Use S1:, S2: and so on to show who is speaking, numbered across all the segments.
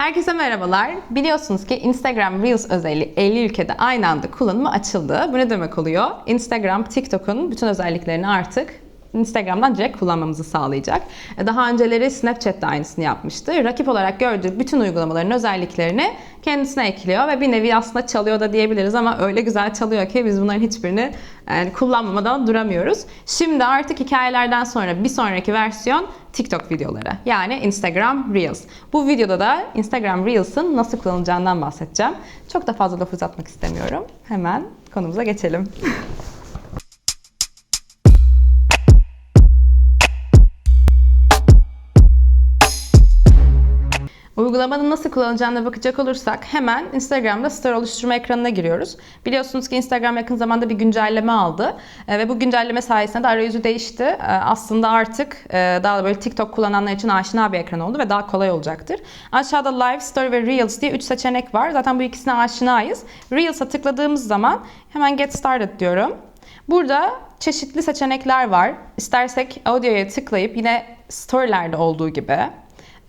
S1: Herkese merhabalar. Biliyorsunuz ki Instagram Reels özelliği 50 ülkede aynı anda kullanıma açıldı. Bu ne demek oluyor? Instagram, TikTok'un bütün özelliklerini artık Instagram'dan direkt kullanmamızı sağlayacak. E, Daha önceleri Snapchat de aynısını yapmıştı. Rakip olarak gördüğü bütün uygulamaların özelliklerini kendisine ekliyor ve bir nevi aslında çalıyor da diyebiliriz ama öyle güzel çalıyor ki biz bunların hiçbirini yani kullanmamadan duramıyoruz. Şimdi artık hikayelerden sonra bir sonraki versiyon TikTok videoları. Yani Instagram Reels. Bu videoda da Instagram Reels'ın nasıl kullanılacağından bahsedeceğim. Çok da fazla laf uzatmak istemiyorum. Hemen konumuza geçelim. Uygulamanın nasıl kullanılacağına bakacak olursak hemen Instagram'da story oluşturma ekranına giriyoruz. Biliyorsunuz ki Instagram yakın zamanda bir güncelleme aldı E, ve bu güncelleme sayesinde de arayüzü değişti. E, Aslında artık e, daha böyle TikTok kullananlar için aşina bir ekran oldu ve daha kolay olacaktır. Aşağıda Live, Story ve Reels diye 3 seçenek var. Zaten bu ikisine aşinayız. Reels'a tıkladığımız zaman hemen Get Started diyorum. Burada çeşitli seçenekler var. İstersek audio'ya tıklayıp yine storylerde olduğu gibi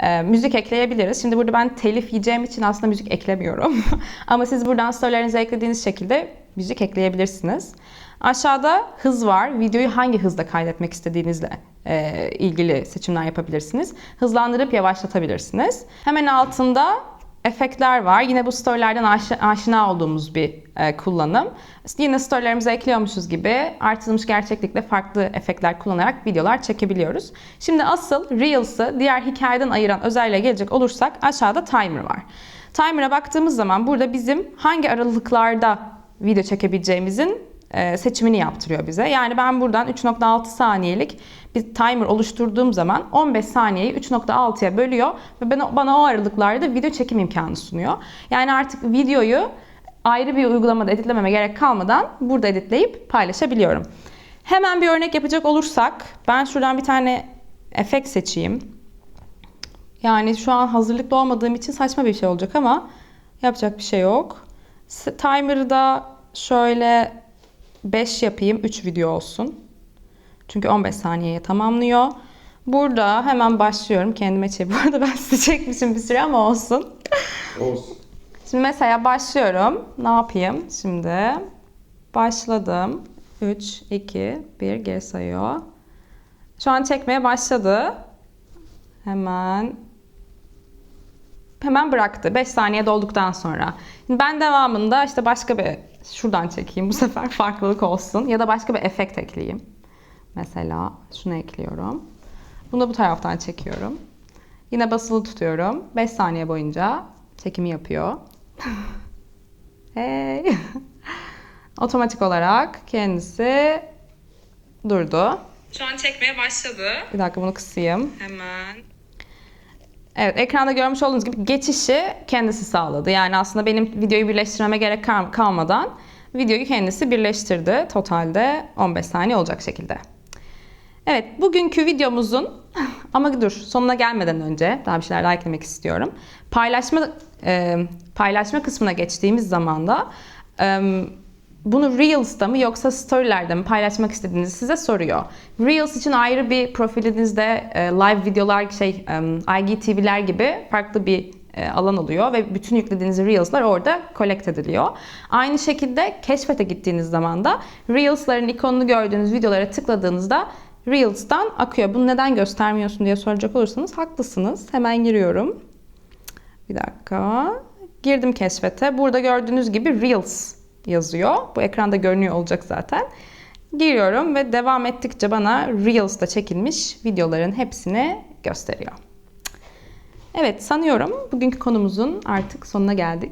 S1: e, müzik ekleyebiliriz. Şimdi burada ben telif yiyeceğim için aslında müzik eklemiyorum. Ama siz buradan storylerinize eklediğiniz şekilde müzik ekleyebilirsiniz. Aşağıda hız var. Videoyu hangi hızda kaydetmek istediğinizle e, ilgili seçimler yapabilirsiniz. Hızlandırıp yavaşlatabilirsiniz. Hemen altında efektler var. Yine bu storylerden aş- aşina olduğumuz bir e, kullanım. Yine storylerimize ekliyormuşuz gibi artırılmış gerçeklikle farklı efektler kullanarak videolar çekebiliyoruz. Şimdi asıl Reels'ı diğer hikayeden ayıran özelliğe gelecek olursak aşağıda timer var. Timer'a baktığımız zaman burada bizim hangi aralıklarda video çekebileceğimizin seçimini yaptırıyor bize. Yani ben buradan 3.6 saniyelik bir timer oluşturduğum zaman 15 saniyeyi 3.6'ya bölüyor ve bana, bana o aralıklarda video çekim imkanı sunuyor. Yani artık videoyu ayrı bir uygulamada editlememe gerek kalmadan burada editleyip paylaşabiliyorum. Hemen bir örnek yapacak olursak ben şuradan bir tane efekt seçeyim. Yani şu an hazırlıklı olmadığım için saçma bir şey olacak ama yapacak bir şey yok. Timer'ı da şöyle 5 yapayım 3 video olsun. Çünkü 15 saniyeye tamamlıyor. Burada hemen başlıyorum. Kendime çevir. Bu arada ben size çekmişim bir süre ama olsun.
S2: Olsun.
S1: Şimdi mesela başlıyorum. Ne yapayım şimdi? Başladım. 3, 2, 1 geri sayıyor. Şu an çekmeye başladı. Hemen hemen bıraktı. 5 saniye dolduktan sonra. Şimdi ben devamında işte başka bir şuradan çekeyim bu sefer farklılık olsun ya da başka bir efekt ekleyeyim. Mesela şunu ekliyorum. Bunu da bu taraftan çekiyorum. Yine basılı tutuyorum. 5 saniye boyunca çekimi yapıyor. hey. Otomatik olarak kendisi durdu. Şu an çekmeye başladı. Bir dakika bunu kısayım. Hemen. Evet ekranda görmüş olduğunuz gibi geçişi kendisi sağladı. Yani aslında benim videoyu birleştirmeme gerek kal- kalmadan videoyu kendisi birleştirdi. Totalde 15 saniye olacak şekilde. Evet, bugünkü videomuzun ama dur sonuna gelmeden önce daha bir şeyler daha eklemek istiyorum. Paylaşma e, paylaşma kısmına geçtiğimiz zaman da e, bunu Reels'ta mı yoksa Story'lerde mi paylaşmak istediğinizi size soruyor. Reels için ayrı bir profilinizde e, live videolar şey IGTV'ler gibi farklı bir e, alan oluyor ve bütün yüklediğiniz Reels'lar orada collect ediliyor. Aynı şekilde keşfete gittiğiniz zaman da Reels'ların ikonunu gördüğünüz videolara tıkladığınızda Reels'tan akıyor. Bunu neden göstermiyorsun diye soracak olursanız haklısınız. Hemen giriyorum. Bir dakika. Girdim keşfete. Burada gördüğünüz gibi Reels yazıyor. Bu ekranda görünüyor olacak zaten. Giriyorum ve devam ettikçe bana Reels'ta çekilmiş videoların hepsini gösteriyor. Evet sanıyorum bugünkü konumuzun artık sonuna geldik.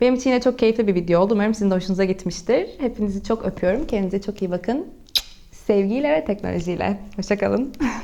S1: Benim için yine çok keyifli bir video oldu. Umarım sizin de hoşunuza gitmiştir. Hepinizi çok öpüyorum. Kendinize çok iyi bakın. Sevgiyle ve teknolojiyle. Hoşçakalın.